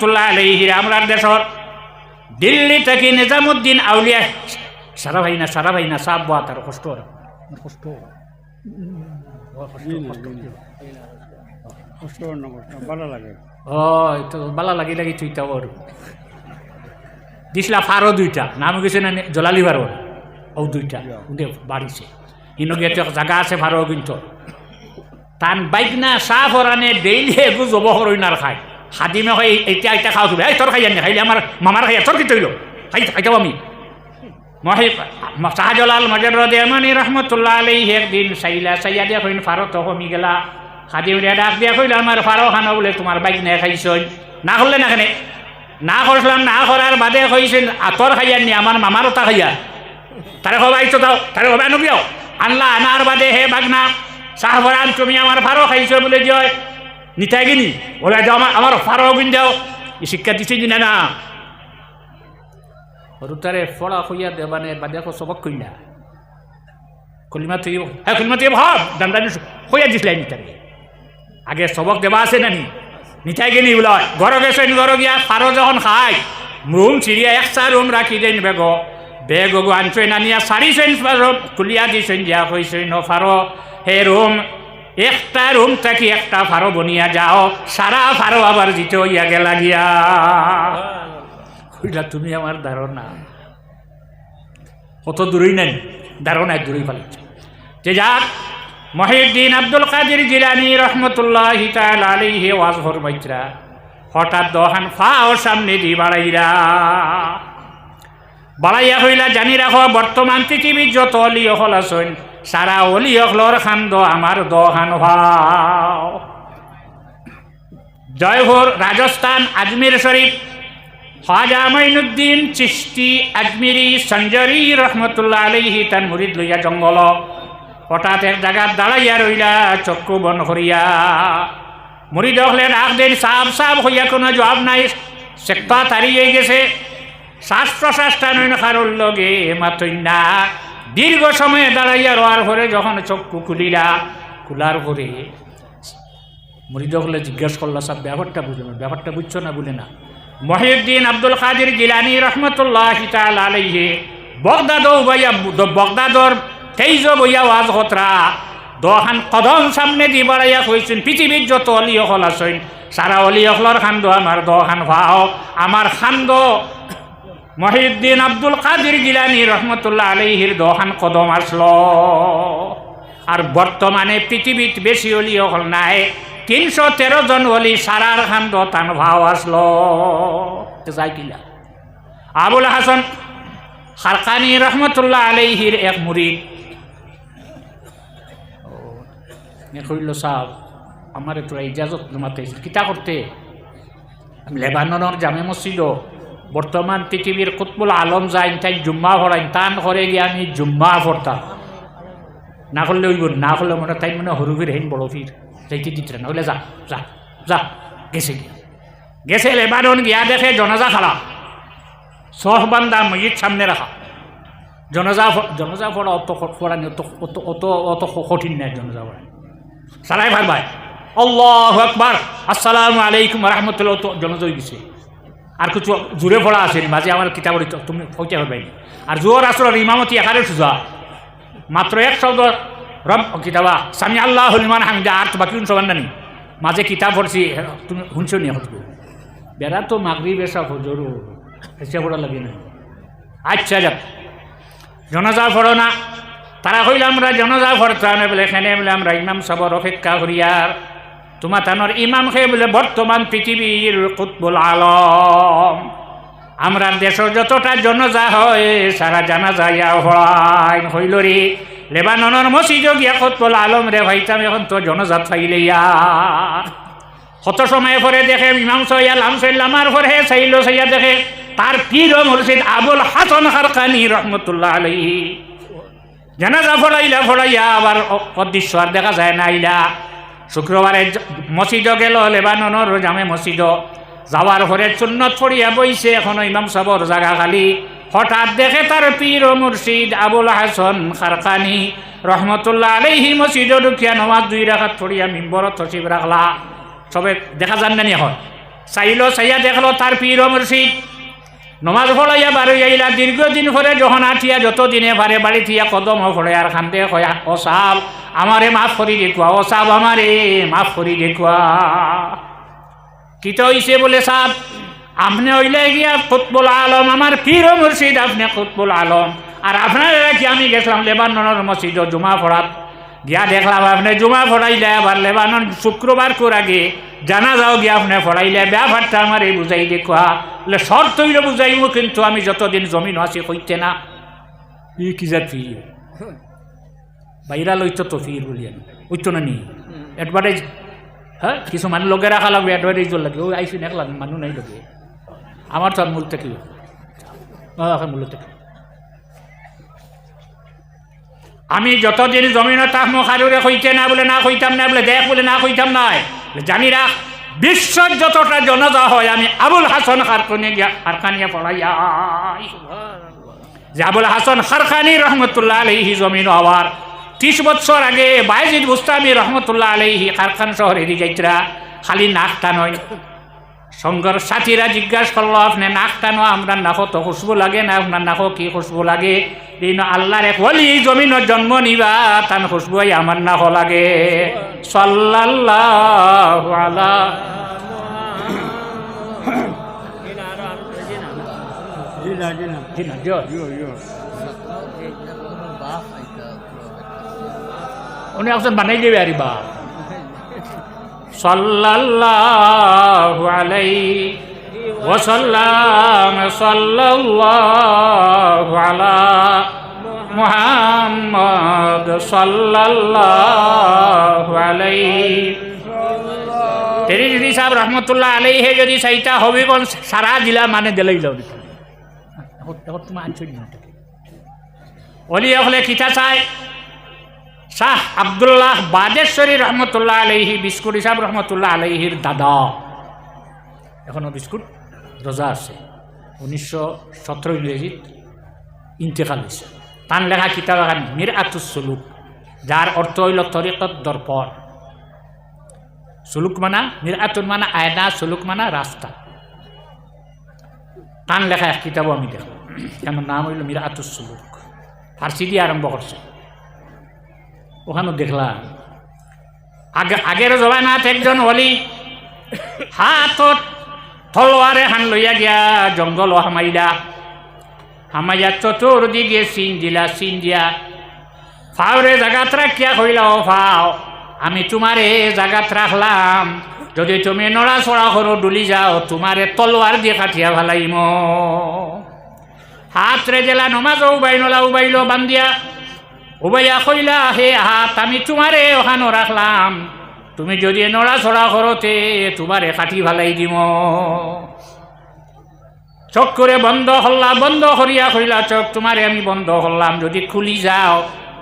রহমতুল্লাহ আলহির আমরার দেশর দিল্লি থেকে নিজামুদ্দিন আউলিয়া সারা ভাই না সারা ভাই না সাপ কষ্ট। কষ্ট কষ্ট ভালো লাগে। ও তো বালা লাগি লাগি তুইটা ওর। দিছিলা দুইটা নাম গেছে না জলালি ফারো। ও দুইটা বাড়িছে জায়গা আছে ফারো কিন্তু। তান বাইক না চাহ ফরানে ডেইলি একো জব হরইনার খায়। হাদিমে হয়, এতিয়া এতিয়া খাওয়া তুমি। এই তোর খাই আনি খাইলে আমার মামার খাইয়া তোর কি তৈল? খাই খাইতাম আমি। মহি শাহজালাল মজর দেমানি রহমতুল্লাহ আলাই একদিন চাইলা, চাইয়া দিয়া কইন ফারো তো কমি গেলা। খাদিম রে ডাক দিয়া কইল আমার ফারো খানো বলে তোমার বাইক নে খাইছই। না করলে না কেনে না করছিলাম না করার বাদে কইছেন আতর খাইয়া নি আমার মামার ওটা খাইয়া। তারে হবাই তো দাও তারে হবাই নবিও আনলা আনার বাদে হে বাগনা শাহবরান তুমি আমার ফারো খাইছ বলে জয় নিতাই গিনি ওরা দাও আমার আমার ফারো গুন দাও। এই শিক্ষা দিছে দিনা না হরুতারে ফড়া হইয়া দেবানে বাদে কো সবক কইলা। কলিমা তুই হ্যাঁ কলিমা তুই ভাব দান্দানি হইয়া দিছিলাই নিতারে আগে সবক দেবা আছে নানি নিতাই গিনি বলে, ঘর গেছেন ঘর গিয়া ফারো যখন খাই রুম চিড়িয়া একটা রুম রাখি দেন বেগ। বেগ আনছেন আনিয়া সারিছেন ফারো খুলিয়া দিছেন যা ন ফারো হে রুম একটা রুম থাকি একটা ফারো বনিয়া যাও, সারা ফারো আবার জিতে হইয়া গেলা গিয়া। কইলা, তুমি আমার ধারণা। কত দূরই নাই ধারণায় দূরই ফেলেছে যে যাক, মহিউদ্দিন আব্দুল কাদের জিলানি রহমতুল্লাহ আলাইহি ওয়াজ ফরমাইতরা, হঠাৎ দহান ফাও সামনে দি বাড়াইরা। বাড়াইয়া হইলা জানি রাখো বর্তমান পৃথিবীর যত অলি হল সারা অলি হলর খান্দ আমার দহান ভাও। জয়পুর রাজস্থান আজমির শরীফ। খাজা মাইনুদ্দিন চিস্তি আজমিরি সঞ্জরি রহমতুল্লাহ আলহি তান মুরিদ লইয়া জঙ্গল। হঠাৎ এক জায়গার দাঁড়াইয়া রইলা চক্ষু বন করিয়া। মুরিদ হলে ডাক দেন সাপ সাপ হইয়া কোনো জবাব নাই। সেক্তা তাড়িয়ে গেছে। শ্বাস প্রশ্বাসটা নইন কারোর লগে মাতই না দীর্ঘ সময়ে দাঁড়াইয়া রোয়ার পরে যখন চক্ষু খুলিলা, খোলার মরিদ হলে জিজ্ঞেস করল সব ব্যাপারটা বুঝলো ব্যাপারটা বুঝছ না বলে না। মহিউদ্দিন আব্দুল কাদির গিলানি রহমতুল্লাহ বগদাদ বগদাদর তেইজ বইয়া ওয়াজ হতরা দহান কদম সামনে দি বাড়াইয়া কইছেন, পৃথিবীর যত অলি হল আছেন, সারা অলি হলর খান্দ আমার, দহান ভাও, আমার খান্দ মহিউদ্দিন আব্দুল কাদির গিলানি রহমতুল্লাহ আলাইহির দহান কদম আসলো। আর বর্তমানে পৃথিবীত বেশি অলি হল নাই, তিনশো তেরো জন অলি সারার খান্দ তান ভাও আসলো। যাই কিলা আবুল হাসান খারকানি রহমতুল্লাহ আলাইহির এক মুরিদ। কইল সাহ আমার তোরা ইজাজত জমাতে কিতা করতে? লেবাননের জামে মসজিদ বর্তমান পৃথিবীর কুতবুল আলম যাইন তাই জুম্মা ভরাইন, তান করে গিয়ে আমি জুম্মা ভরতাম। না করলে ওইব না করলে মনে তাই মনে হরু ফির হেন বড় ফির যাইতে দিতে না হলে যা যা যা, গেছে গিয়া। গেছে লেবানন গিয়া দেখে জনাজা খালা। সহ বান্দা মসজিদ সামনে রাখা। জনজা জনজা পড়া অত পড়ানি অত অত অত কঠিন নাই জনজা পড়ানি সালাই ভাই ভাই। আল্লাহ আকবার। আসসালামু আলাইকুম রহমতুল্লাহ। তো জনজা হয়ে গেছে। আর কিছু জোরে পড়া আছে মাঝে আমার কিতাবের তুমি হইতে পারবে আর জোর আসল ইমামতি একারে সুজা মাত্র এক শব্দ রব কিতাবা, সামি আল্লাহ হলিমান হামিদা আর বাকি সবার নানি মাঝে কিতাব পড়ছি তুমি শুনছো নি হতবো বেড়া তো মাগরি বেশা হজরু এসে পড়া লাগে না। আচ্ছা যাক। জনজা পড়ো না। তারা হইলে আমরা জনজা পড়তাম বলে, এখানে বলে আমরা ইমাম সবর অপেক্ষা করিয়ার তোমার তানোর ইমাম খেয়ে বলে বর্তমান পৃথিবীর কুতবুল আলম। আমরা দেশ যতটা জনজা হয়, সারা জানা যাইয়া হয় হইল রে। লেবাননের মসজিদ গিয়া কুতবুল আলম রে ভাইতাম, এখন তো জনজাত পাইলে কত সময় পরে দেখে ইমাম সৈয়াল আমসাইলামার পরে চাইল সাইয়া দেখে তার পীর মুর্শিদ আবুল হাসান হারকানি রহমতুল্লাহ আলাইহি। জানাজা ফড়াইলা ফড়াইয়া আবার অদৃশ্য আর দেখা যায় না আইলা শুক্রবারে জ- মসজিদ গেল লেবাননের জামে মসজিদ যাওয়ার পরে চুন্নত পড়িয়া বইছে এখনও ইমাম সাবর জাগা খালি। হঠাৎ দেখে তার পীর ও মুর্শিদ আবুল হাসান খারকানি রহমতুল্লাহ আলাইহি মসজিদ ঢুকিয়া নমাজ দুই রাখাত পড়িয়া মিম্বরত তসিব রাখলা। সবে দেখা যান না এখন? চাইলো চাইয়া দেখল তার পীর ও মুর্শিদ। নমাজ পড়াইয়া বারো আইলা দীর্ঘদিন পরে যখন আঠিয়া যত দিনে পারে বাড়ি থিয়া কদম পড়ে আর খান্দে কয়া ও আমারে মাফ করি দেখুয়া ও আমারে মাফ করি দেখুয়া কিতা হইছে বলে সাব আপনি হইলে গিয়া কুতবুল আলম আমার ও মুর্শিদ আপনি কুতবুল আলম। আর আপনার কি আমি গেছিলাম লেবাননের মসজিদ জুমা পড়াত গিয়া দেখলাম আপনি জুমা পড়াইলে আবার লেবানন শুক্রবার কোর আগে জানা যাও গিয়া আপনি পড়াইলে ব্যাপারটা আমার এই বুঝাই দেখুয়া বলে, শর্ত হইলে বুঝাইব কিন্তু আমি যতদিন জমিন আছি হইতে না। ই কি জাত ফির বাইরা লইতো তো ফির বলিয়া ওইতো না নি? এডভার্টাইজ হ্যাঁ কিছু মানুষ লগে রাখা লাগবে এডভার্টাইজ লাগে। ওই আইসি নেকলাম মানুষ নাই লগে। আমার তো মূল থেকে মূল থেকে। আমি যতদিন জমিন তাহম খারুরে কইতে না বলে, না কইতাম না বলে দেখ বলে, না কইতাম নাই। জানি রাখ বিশ্বর যতটা জনতা হয়, আমি আবুল হাসান খারখানি গিয়া খারখানিয়া পড়াইয়া যে আবুল হাসান খারখানি রহমতুল্লাহ আলহি জমিন হওয়ার ত্রিশ বছর আগে বাইজিদ বুস্তামি রহমতুল্লাহ আলহি কারখান শহরে যাইতরা খালি নাকটা নয় সঙ্গর সাথীরা জিজ্ঞাসা করল আপনি নাক টানো আমরা নাকো তো খুশবু লাগে না আপনার নাকো কি খুশবু লাগে? আল্লাহর এক বলি জমিনের জন্ম নিবা তান খুশবুই আমার নাকো লাগে। সাল্লাল্লাহু আলা না না না, উনি আসছেন বানাই দেবে আরে বা সাল্লাল্লাহু আলাইহি ওয়াসাল্লাম সাল্লাল্লাহু আলা মুহাম্মদ সাল্লাল্লাহু আলাইহি। তেরি সাহেব রহমতুল্লাহ আলাইহি যদি চাইতা হবিগঞ্জ সারা জেলা মানে দিলেই এখন তোমার আনছো অলি হলে কিতা চায় শাহ আবদুল্লাহ বাদেশ্বরী রহমতুল্লাহ আলহি বিস্কুট হিসাব রহমতুল্লাহ আলহির দাদা। এখনও বিস্কুট রোজা আছে। উনিশশো সতেরো ইংরেজিত ইন্তেকাল হয়েছে তান লেখা কিতাব এখন মির আতুস সুলুক, যার অর্থ হইল তরিকত দর্পণ। সুলুক মানা মির আতুন মানা, আয়না সুলুক মানা, রাস্তা। তান লেখা এক কিতাবও আমি দেখো কেন নাম হইল মির আতুস সুলুক। ফার্সি দিয়ে আরম্ভ করছে। ওখানে দেখলাম আগে, আগের জমানাত একজন হলি হাতত তলোয়ারে হান লইয়া গিয়া জঙ্গল হামাইলা। হামাইয়া চতুর্দিকে চিন দিলা চিন দিয়া। ফাওরে জাগাত রাখিয়া কইলা ও ফাও, আমি তোমারে জাগাত রাখলাম। যদি তুমি নড়াচড়া করো, ডুলি যাও, তোমারে তলোয়ার দিয়ে কাটিয়া ভালাইম হাত রে জেলা নমাজ উবাইনলা উবাইল বান্দিয়া উবাইয়া কইলা, হে হাত আমি তোমারে ওখানো রাখলাম। তুমি যদি নড়াচড়া করতে, তোমারে কাটি ভালাই দিম চোখ করে বন্ধ হল্লা, বন্ধ করিয়া কইলা, চোখ, তোমারে আমি বন্ধ হল্লাম যদি খুলি যাও,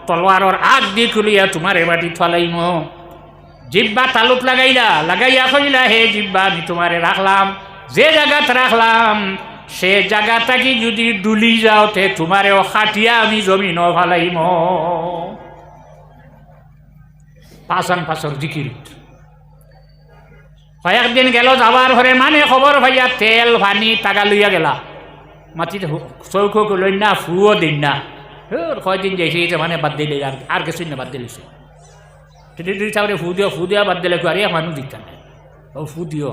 তলোয়ারর আগ দি খুলিয়া তোমারে বাটি ফালাইম। জিব্বা তালুত লাগাইলা, লাগাইয়া কইলা, হে জিব্বা, আমি তোমারে রাখলাম। যে জায়গাত রাখলাম সে জায়গাটাকে যদি ডুলি যাও তে তোমারেও খাটিয়া আমি জমিন ফালাইম পাশান পাশর জিকিরিত কয়েকদিন গেল যাবার ঘরে মানে খবর ভাইয়া, তেল, পানি, টাকা লইয়া গেলা। মাটিতে চৌকো লই না, ফুও দিন না। কয়দিন যাইছে মানে বাদ দিলে আর আর কিছু না বাদ দিলিছে যদি চাবরে ফু দিও ফু দিয়া বাদ দিলে আরে মানুষ দিতা না ও ফু দিও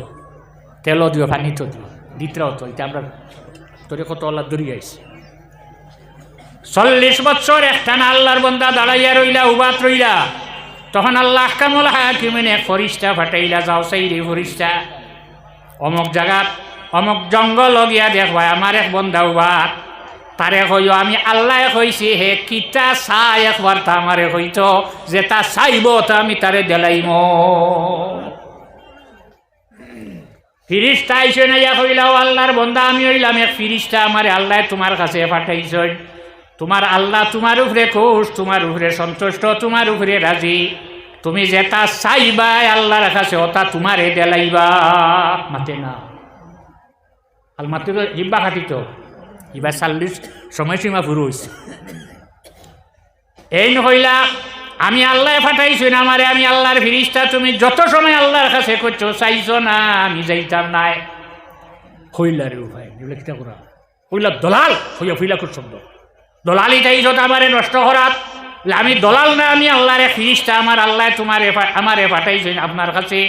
তেলও দিও পানি তো দিও দিতরাও তো এটা আমরা তোরে কত আল্লাহ দূরে আইছে। চল্লিশ বছর একটানা আল্লাহর বন্দা দাঁড়াইয়া রইলা, উবাত রইলা। তখন আল্লাহ কামল হাকিমিনে ফরিস্তা ফাটাইলা, যাও সেই রে ফরিস্তা। অমুক জায়গাত অমুক জঙ্গল গিয়া দেখবা আমার এক বন্ধা উবাত। তারে কইও, আমি আল্লাহ কইছি, হে কিতা চাই একবার তা আমারে কইত, যে তা চাইব তা আমি তারে দেলাইম। ফিরিস্তা আইসে নাইয়া কইলাও আল্লাহর বন্ধা আমি হইলাম এক ফিরিস্তা, আমারে আল্লাহ তোমার কাছে পাঠাইছেন। তোমার আল্লাহ তোমার উপরে খুশ, তোমার উপরে সন্তুষ্ট, তোমার উপরে রাজি। তুমি যেটা চাইবা আল্লাহর কাছে, ওটা তোমারে দেলাইবা। মাতে না। আল মাতে জিব্বা খাটিত এবার চাল্লিশ সময়সীমা হয়েছে এই নহইলা আমি আল্লাহ ফাটাইছি না, আমারে আমি আল্লাহর ফিরিস্তা, তুমি যত সময় আল্লাহর কাছে করছ চাইছো না, আমি যাইতাম নাই। হইলারে উপায় এগুলো কিতা করা? হইলা দলাল, হইয়া ফুইলা খুব শব্দ। দলালি চাইছো তো আমারে নষ্ট করাত। আমি দলাল না, আমি আল্লাহর ফিরিস্তা, আমার আল্লাহ তোমার আমারে পাঠাইছেন আপনার কাছে।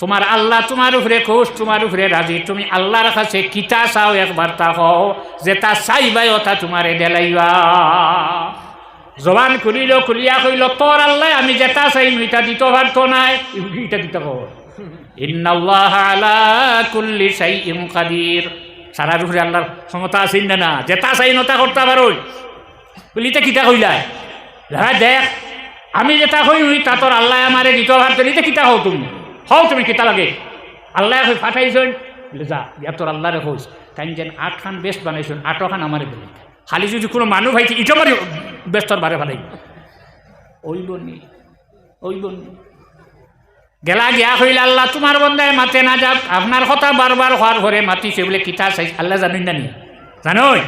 তোমার আল্লাহ তোমার উপরে খুশ, তোমার উপরে রাজি। তুমি আল্লাহর কাছে কিতা চাও একবার তা হও যে তা চাইবাই ওটা তোমারে দেলাইবা। জবান খুলিল, খুলিয়া কইল, তোর আল্লাহ, আমি যেটা চাই এটা দিতে পারতো নাই। এটা দিতে কব ইন্নাল্লাহ আলা কুল্লি শাইইন কাদির। সারা উপরে আল্লাহর ক্ষমতা আছেন না না, যেটা চাই নতা করতে পারোই। বলি, এটা কিতা কইলা? হ্যাঁ দেখ, আমি যেটা কই তা তোর আল্লাহ আমারে দিতে পারতো এটা কিতা হও তুমি? হও তুমি কিতা লাগে? আল্লাহ পাঠাইছেন বলে, যা, ইয়া তোর আল্লাহরে হোস তাই যেন আটখান বেস্ট বানাইছেন, আটখান আমারে দিলে খালি যদি কোনো মানুষ ভাইতে ইটো মারি ব্যস্তর বারে ভালাই ওই বনি ওই বনি গেলা গিয়া হইলে আল্লাহ তোমার বন্ধায় মাতে না যাক আপনার কথা বারবার হওয়ার ঘরে মাতিছে বলে কিতা চাই আল্লাহ জানুন না নি জানোই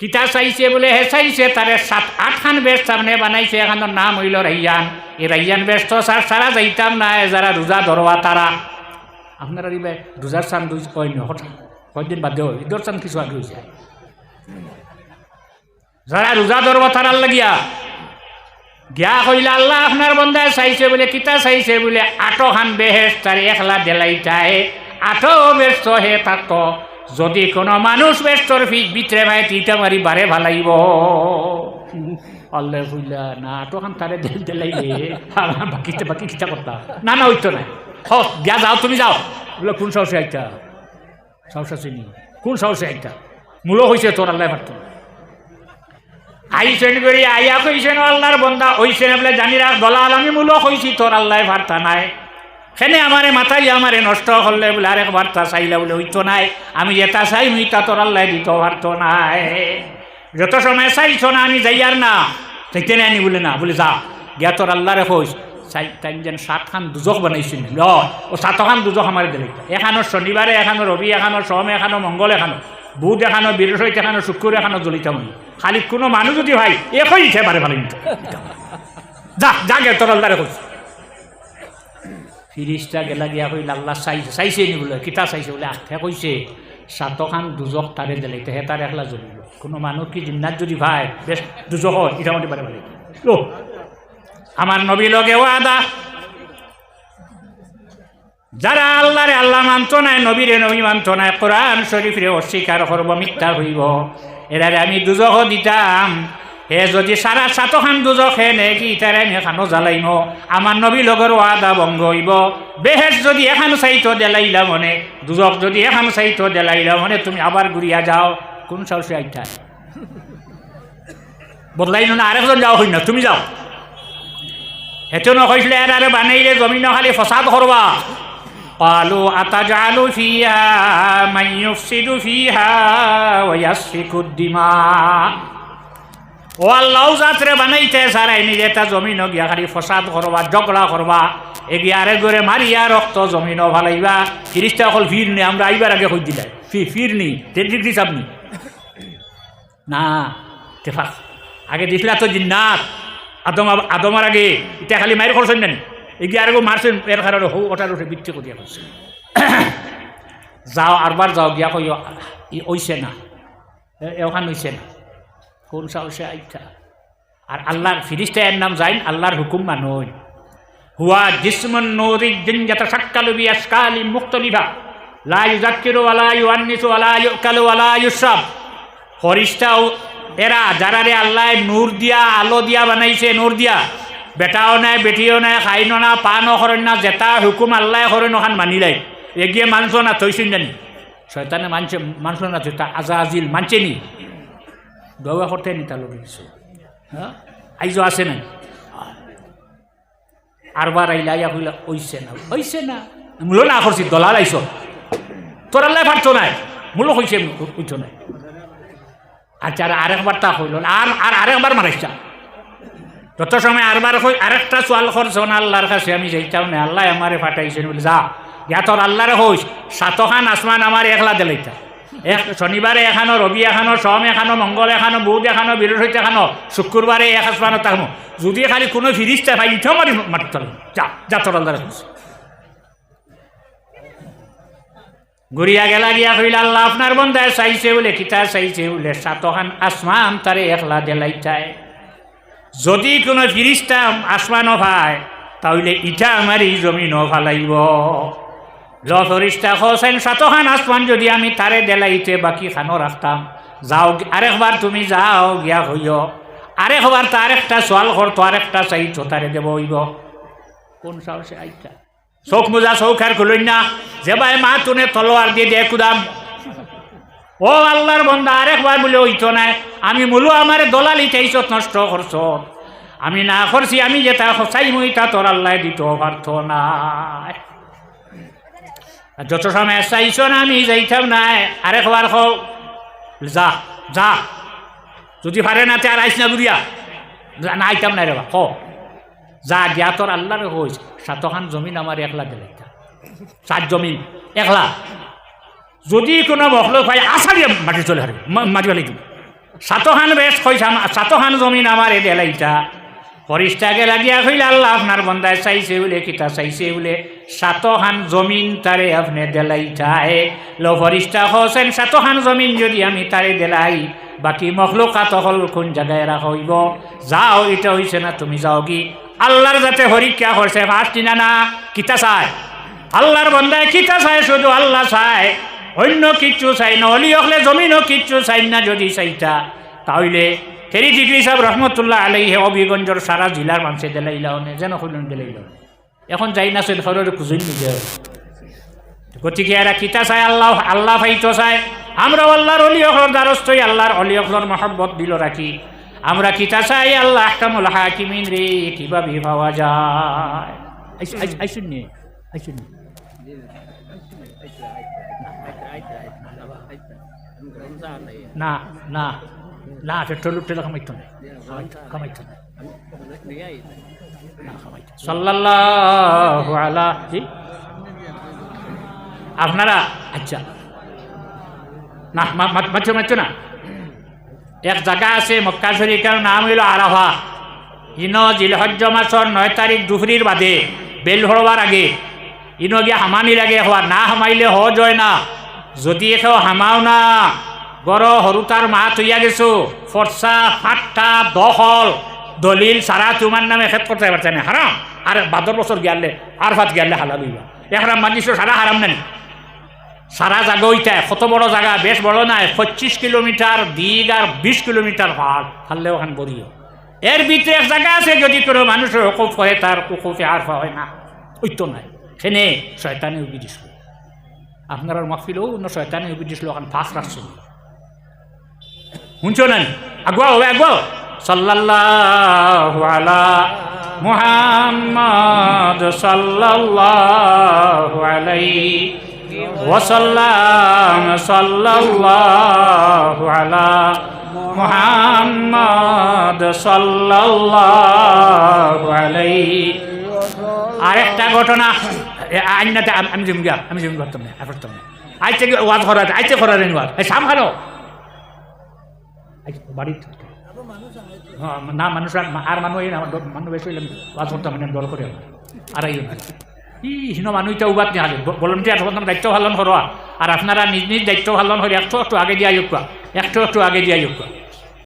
কিতা চাইছে বলে হে চাইছে তারে সাত আটখান বেশ সামনে বানাইছে এখানোর নাম হইল রাইয়ান এই রাইয়ান বেশ তো সার সারা যাইতাম না যারা রোজা ধরোয়া তারা আপনারা রোজার চান দুই কয় ন হঠাৎ কয়দিন বাদ দেওয়া ঈদর চান কিছু আগে হয়েছে যারা রোজা ধরব তারার লাগিয়া। গিয়া কইলা, আল্লাহ আপনার বন্ধায় চাইছে বলে, কিতা চাইছে বলে, আটো খান বেহেস তার একলা দেলাইটায় আটো ব্যস্ত হে থাকত যদি কোনো মানুষ ব্যস্তর ভিতরে ভাই তিটা মারি বারে ভালাইব। আল্লাহ কইলা, না, আটো খান তারে দেল দেলাইলে বাকি বাকি কিতা করতা না না ওইতো নাই। হ গিয়া যাও, তুমি যাও। বলে, কোন সাহসে আইতা? সাহস আছে নি। কোন সাহসে আইতা? মূল হয়েছে তোর আল্লাহ পারত আইসেন করি আইয়া কইছেন আল্লাহর বন্দা ওইছেন বলে জানি রাখ, দলাল আমি মূল হইছি, তোর আল্লাহ বার্তা নাই। সেনে আমারে মাথায় আমারে নষ্ট করলে বলে আরেক বার্তা চাইলে বলে হইতো নাই। আমি যেটা চাই মুইটা তোর আল্লাহ দিত পারতো নাই। যত সময় চাইছ না, আমি যাই আর না। চাইতে আনি বলে না, বলে যা, গিয়া তোর আল্লাহরে কইস, চাই তাই যেন সাতখান দুজক বানাইছিল। ল ও সাতখান দুজক আমার দিলে। এখানো শনিবারে, এখানো রবি, এখানো সোম, এখানো মঙ্গল, এখানো বুধ এখানো বৃহস্পতি এখানো, শুক্র এখানো জ্বলিতাম খালি কোনো মানুষ যদি ভাই একই ইচ্ছে পারে ভালো যা যা গে, তোর আল্লাহরে কইস ফিরিস্তা গেলা গিয়া কইল, আল্লাহ চাইছে চাইছে নি বলে, কিতা চাইছে বলে, আঠে কইছে, সাতখান দুজক তারে দিলে হে তার একলা জ্বলিল কোনো মানুষ কি জিন্নাত যদি ভাই, বেশ, দুজক হয় ইটামতি পারে ভালো ও আমার নবী লগে ওয়াদা যারা আল্লাহরে আল্লাহ মানত নাই, নবীরে নবী মানত নাই, কোরআন শরীফরে অস্বীকার করব, মিথ্যা হইব। এরারে আমি দুজক দিতাম। হে যদি সারা সাতখান দুজক হে নে কি তারে আমি এখানো জ্বালাইম। আমার নবী লগর ওয়াদা ভঙ্গ হইব। বেহেস যদি এখান চাইতো, দেলাইলা মনে। দুজক যদি এখান চাইতো, দেলাইলা মনে। তুমি আবার ঘুরিয়া যাও। কোন সাহসে আইতা? বদলাই না, আরেকজন যাও হই না তুমি যাও। হেতু নকৈছিলে এৰাৰে বানাইলে জমিন খালি ফচাদ কৰবা পালো আটা জালু ফিহা মাইয়ুফসিদু ফিহা ওয়াসফিকুদ্দিমা ও আল্লাহ যাত্রে বানাইতে সারাই নিজে তা জমিন গিয়া খালি ফসাদ করবা ঝগড়া করবা এগিয়ারে গরে মারিয়া রক্ত জমিন ভালাইবা তিরিশটা অকল ফির নি, আমরা আইবার আগে কই দিলাই ফি, ফির নি তেল ডিগ্রি চাপনি না। তেফাক আগে দিছিলা তো আদম আদমার আগে এতিয়া খালি মায়ের করছেন জানি? এগিয়ে আরেগো মারছেন, এর কারণে হৌ ওটার উঠে বিচ্ছে করিয়া করছে যাও আরবার যাও, গিয়া কই ওইছে না। এওখান হইছে না। কোন সাহসে আইতা। আর আল্লাহর ফিরিস্তা এর নাম যাইন আল্লাহর হুকুম মানুষ হুয়া জিসমন নৌরি দিন যাতে সাক্কালু বি আসকালি মুক্তলিভা লা ইউজাক্কিরু ওয়ালা ইউআন্নিসু ওয়ালা ইউকালু ওয়ালা ইউসাব ফরিস্তা এরা যারা রে আল্লাহ নূর দিয়া, আলো দিয়া বানাইছে নূর দিয়া। বেটাও নাই, বেটিও নাই, খাইনো না, পানো করেন না, জেতা হুকুম আল্লাহ করেন ওখান মানি লাই এগিয়ে মানুষ না থৈছেন জানি? শয়তানে মানছে মানুষ না জেতা আজা আজিল, মানছে নি? দৌয়া করতে নি তার লোক কিছু আইজো আছে নাই? আরবার আইলা ইয়া কইলা ওইছে না ওইছে না। মূল না করছি দলাল আইস তোর আল্লাহ পারতো নাই? মূল হইছে কইতো নাই। আচ্ছা আর আরেকবার তা হইল না আর আর আরেকবার মারাইছা যত সময় আরবার হই, আরেকটা চোয়াল করছ না আল্লাহর কাছে? আমি যাইতাম না আল্লাহ আমারে ফাটাইছেন বলে, যা ইয়া আল্লাহরে হইস, সাতখান আসমান আমার একলা দিলাইতা। এক শনিবারে এখানো, রবি এখানো, সোম এখানো, মঙ্গল এখানো, বুধ এখানো, বৃহস্পতি এখানো, শুক্রবারে এক আসমানো থাকব যদি খালি কোনো ফিরিস্তা ভাই ইঠাও মারি, মাটি তলে। যা যা তোর আল্লাহ ঘুরিয়া গেলা গিয়া কইল আল্লাহ আপনার বন্ধায় চাইছে বলে কিতা চাইছে বলে সাতহান আসমান তারে একলা দেলাইটায় যদি কোনো ফিরিস্তা আসমানও পায় তাহলে ইটা আমার এই জমিনও ফালাইব ল ফরিস্তা হোসেন সাতহান আসমান যদি আমি তারে দেলাইতে বাকি খানো রাখতাম যাও আরেকবার তুমি যাও, গিয়া হইও আরেকবার তার একটা সোয়াল করতো আরেকটা চাইতো তারে দেব হইব। কোন সাহসে আইটা চোখ মোজা চৌক আর খুলুন না যে ভাই মা তুনে তলোয়ার দিয়ে দিয়ে কুদাম। ও আল্লাহর বন্দা আরেকবার বলে হইতো নাই। আমি মূলো আমার দলালি চাইছ নষ্ট করছ। আমি না করছি, আমি যেটা সচাই মইতা তোর আল্লাহ দিত, পারত না। যত সময় চাইছ না, আমি যাইতাম নাই। আরেকবার কও, যা যা। যদি পারে না, তে আর আইস না গুড়িয়া না আইতাম নাই রে বা ক যা গিয়া তোর আল্লাহরে হইস সাতখান জমিন আমার একলা দিলে চার জমিন, একলা। যদি কোনো মখলো হয় আসারি মাটি চলে হারে মাটি ফেলাই দিব। সাতখান বেশ কইসাম সাতখান জমিন আমার এ দেলাইটা ফরিস্তাকে লাগিয়া কইলে আল্লাহ আপনার বন্দায় চাইছে বলে, কিতা চাইছে বলে। সাতখান জমিন তারে আপনি দেলাইটায় ল ফরিস্তা হোসেন সাতখান জমিন যদি আমি তারে দেলাই, বাকি মখলুকাত হল কোন জায়গায় রাখা হইব? যাও, এটা হইছে না, তুমি যাও কি? আল্লাহর যাতে হরিক্ষা করছে ফার্স্ট না কিতা চায়? আল্লাহর বন্দায় কিতা চায়? শুধু আল্লাহ চায়। অন্য কিচ্ছু চাই না, অলি হলে জমিনও কিচ্ছু চাই না যদি চাইতা। তাহলে ফেরি ডিগ্রি সাহেব রহমতুল্লাহ আলাইহে অবিগঞ্জর সারা জেলার মানুষে দেলাইলা অনে যেন হইলেন দেলাইল এখন যাই না সেন খরর খুঁজুই নিজে গতিকে এরা কিতা চায় আল্লাহ আল্লাহ ফাইতো চায় আমরা আল্লাহর অলি অখর দ্বারস্থই আল্লাহর অলি অখর মহব্বত দিল রাখি আমরা কিতা চাই? আল্লাহ আহকামুল হাকিমিন রে কীভাবে পাওয়া যায়। আইসুন নিয়ে আইসুন না না না পেট্রোল উঠলে কামাইতো না। আপনারা আচ্ছা। না মাত্র মাত্র না। এক জায়গা আছে মক্কা শরীফের নাম হইল আরাফা। ইন জিলহজ্জ মাসর নয় তারিখ দুপুরির বাদে বেল হরবার আগে। ইনো গিয়া হামানির আগে হওয়া না হামাইলে হজ হয় না। যদি এখাও হামাও না গড় সৰুতাৰ মা থৈয়া গেছো ফৰ্চা, ফাট্টা দখল দলিল সারা তোমার নামে খেত করতে পারছে না হারাম আর বাদর বছর গিয়ালে আর ভাত গিয়ালে হালাল হইবা। এখন মানিস সারা হারাম নেন। সারা জায়গা কত বড় জায়গা বেশ বড় নাই, পঁচিশ কিলোমিটার দিক আর বিশ কিলোমিটার পাহাড় হারলে ওখান বড়িও এর ভিতরে এক জায়গা আছে, যদি কোনো মানুষের অকুফ হয় তার উকুফে আর হয় না। ওই তো নাই। সেনে শয়তানি উবি দিছিল আপনার মাহফিলেও অন্য শয়তানি উবি দিছিল ওখান ফাঁস রাখছিল শুনছো না আগুয়া হবে আগুয়া সাল্লাল্লাহু আলা মুহাম্মদ সাল্লাল্লাহু আলাইহি ওয়াসাল্লাম। সাল্লাল্লাহু আলা মুহাম্মদ আরেকটা ঘটনা আইনাতে আমি জমি আমি জমি করতাম না করতাম না। আইতে ওয়াজ করাতে আইতে করারেন ওয়াজ? সাম হ্যাঁ না মানুষ আর মানুষ মানুষ মানে দল করে আর এই ই হিনো মানুষটা উবাত নিয়ে হালে বললাম যে দায়িত্ব পালন করো। আর আপনারা নিজ নিজ দায়িত্ব পালন করে একটু একটু আগে দিয়ে আয়োগ একটু একটু আগে দিয়ে আয়োগ